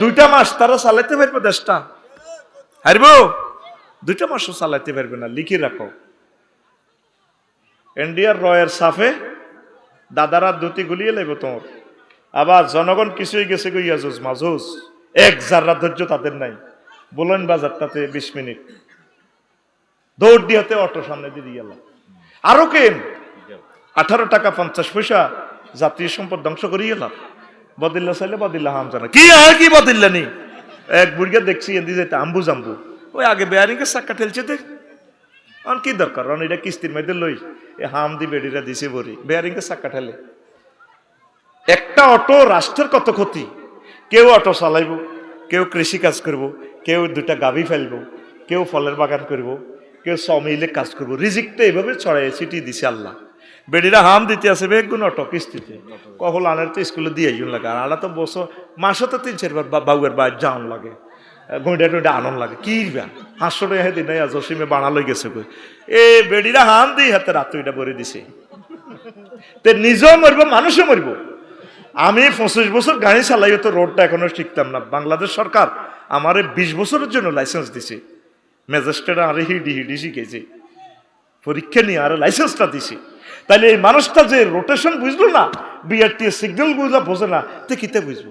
দুইটা মাস তারা চালাইতে পারবে দেশটা। হারব দুইটা মাসও চালাইতে পারবে না, লিখে রাখো। ইন্ডিয়ার রয়ের সাফে দাদারা দুটি গুলিয়ে লাগবে তোমার আবার জনগণ কিছুই গেছে গো ইয়াজুজ, মাজুজ। এক জাররা ধৈর্য তাদের নাই। বলেন বাজারটাতে বিশ মিনিট। দৌড় দিয়াতে অটো সামনে দিয়ে গেল আরও কেন? আঠারো টাকা পঞ্চাশ পয়সা জাতীয় সম্পদ ধ্বংস করিয়ে গেলাম বদিল্লা চাইলে বদিল্লা হাম জানা। কি আর কি বদিল্লা নি? এক বুড়িয়া দেখছি এদি যেতে আম্বু জাম্বু। ওই আগে বেয়ারিং এর চাক্কা ঠেলছে দেখ আর কি দরকার? কারণ এটা কিস্তির মধ্যে লই এ হাম দি বেডিরা দিছে বরি বেয়ারিং এর চাক্কা ঠেলে। একটা অটো রাষ্ট্রের কত ক্ষতি? কেউ অটো চালাইব কেউ কৃষি কাজ করব কেউ দুটা গাভী ফেলব কেউ ফলের বাগান করব কেউ সমিলে কাজ করব। রিজিকটা এভাবে ছড়াই ছিটিয়ে দিছে আল্লাহ। বেডিরা হাম দিতে আছে, বেগুন অটো, কিস্তিতে। কখন আনার তো স্কুলে দিয়ে জুন লাগে, আর আনা তো বসো মাসে তো তিন চারবার বা- বাবুয়ের বাইর যাওয়ান লাগে। গুঁড়া টুঁড়া আনন্দ লাগে, কি বা? হাঁসশো টাকা দিন জসিমে বানালই গেছে কই। এ বেডিরা হাম দিই হাতে রাতুইটা ভরে দিছে। তে নিজেও মরবো, মানুষও মরবো। আমি পঁচিশ বছর গাড়ি চালাই তো রোডটা এখনও শিখতাম না। বাংলাদেশ সরকার আমারে বিশ বছরের জন্য লাইসেন্স দিছে। ম্যাজিস্ট্রেট আরে হিডি হিডি শিখেছে পরীক্ষা নিয়ে আরে লাইসেন্সটা দিছে। তাহলে এই মানুষটা যে রোটেশন বুঝলো না সিগন্যালগুলো বোঝে না তে কিতে বুঝব?